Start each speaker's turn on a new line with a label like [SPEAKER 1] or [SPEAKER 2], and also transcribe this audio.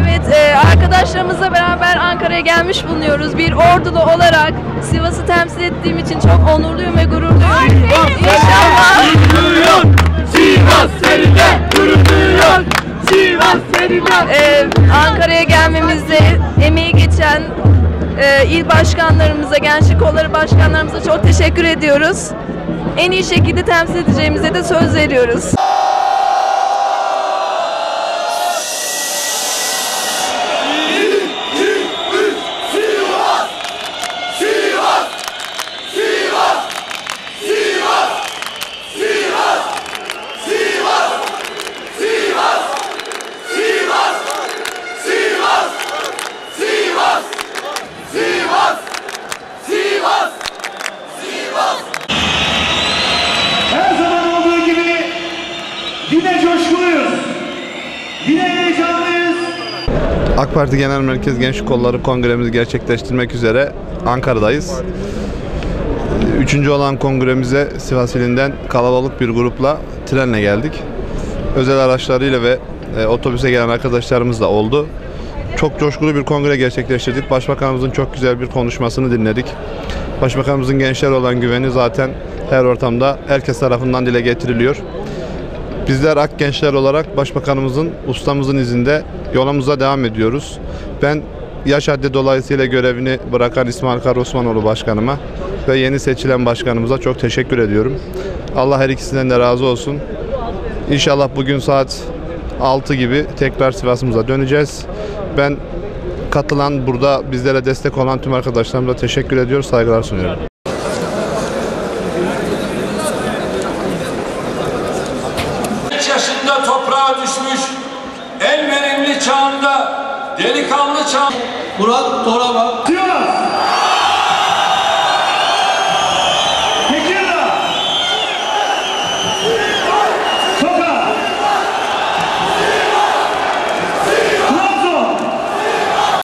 [SPEAKER 1] Evet e, arkadaşlarımızla beraber Ankara'ya gelmiş bulunuyoruz. Bir ordulu olarak Sivas'ı temsil ettiğim için çok onurluyum ve gururluyum. İnşallah.
[SPEAKER 2] Sivas seninle gururluyor. Sivas seninle.
[SPEAKER 1] E, Ankara'ya gelmemizde emeği geçen e, il başkanlarımıza, gençlik kolları başkanlarımıza çok teşekkür ediyoruz. En iyi şekilde temsil edeceğimize de söz veriyoruz.
[SPEAKER 3] AK Parti Genel Merkez Gençlik Kolları Kongremizi gerçekleştirmek üzere Ankara'dayız. Üçüncü olan kongremize Sivas ilinden kalabalık bir grupla trenle geldik. Özel araçlarıyla ve e, otobüse gelen arkadaşlarımız da oldu. Çok coşkulu bir kongre gerçekleştirdik. Başbakanımızın çok güzel bir konuşmasını dinledik. Başbakanımızın gençler olan güveni zaten her ortamda herkes tarafından dile getiriliyor. Bizler Ak Gençler olarak Başbakanımızın, ustamızın izinde yolumuza devam ediyoruz. Ben yaş haddi dolayısıyla görevini bırakan İsmail Kara Osmanoğlu Başkanıma ve yeni seçilen başkanımıza çok teşekkür ediyorum. Allah her ikisinden de razı olsun. İnşallah bugün saat 6 gibi tekrar Sivas'ımıza döneceğiz. Ben katılan, burada bizlere destek olan tüm arkadaşlarımıza teşekkür ediyor, saygılar sunuyorum.
[SPEAKER 4] Delikanlı çağ.
[SPEAKER 5] Murat Toraba!